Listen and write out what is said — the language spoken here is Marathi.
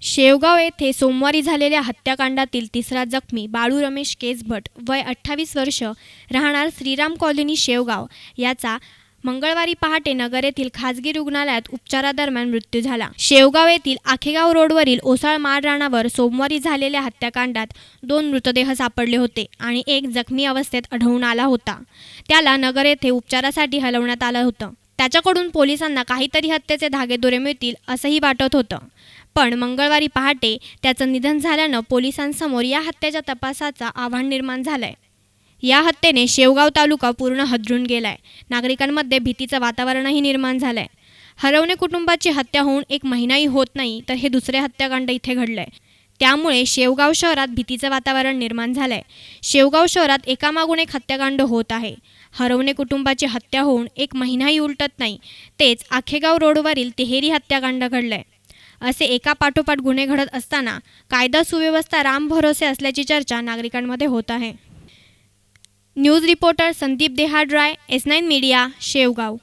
शेवगाव येथे सोमवारी झालेल्या हत्याकांडातील तिसरा जखमी बाळू रमेश केसभट वय अठ्ठावीस वर्ष राहणार श्रीराम कॉलनी शेवगाव. याचा मंगळवारी पहाटे नगर येथील खासगी रुग्णालयात उपचारादरम्यान मृत्यू झाला. शेवगाव येथील आखेगाव रोडवरील ओसाळ माळ सोमवारी झालेल्या हत्याकांडात दोन मृतदेह सापडले होते आणि एक जखमी अवस्थेत आढळून आला होता. त्याला नगर येथे उपचारासाठी हलवण्यात आलं होतं. त्याच्याकडून पोलिसांना काहीतरी हत्येचे धागेदोरे मिळतील असंही वाटत होतं. पण मंगळवारी पहाटे त्याचं निधन झाल्यानं पोलिसांसमोर या हत्येच्या तपासाचा आव्हान निर्माण झालंय. या हत्येने शेवगाव तालुका पूर्ण हदरून गेलाय. नागरिकांमध्ये भीतीचं वातावरणही निर्माण झालंय. हरवणे कुटुंबाची हत्या होऊन एक महिनाही होत नाही तर हे दुसरे हत्याकांड इथे घडलंय. त्यामुळे शेवगाव शहरात भीतीचं वातावरण निर्माण झालंय. शेवगाव शहरात एकामागून एक हत्याकांड होत आहे. हरवणे कुटुंबाची हत्या होऊन एक महिनाही उलटत नाही. तेच आखेगाव रोडवरील तिहेरी हत्याकांड घडलंय. असे एका पाठोपाठ गुन्हे घडत असताना कायदा सुव्यवस्था राम भरोसे असल्याची चर्चा नागरिकांमध्ये होत आहे. News reporter Sandeep Dehadray S nine media Shevgaon.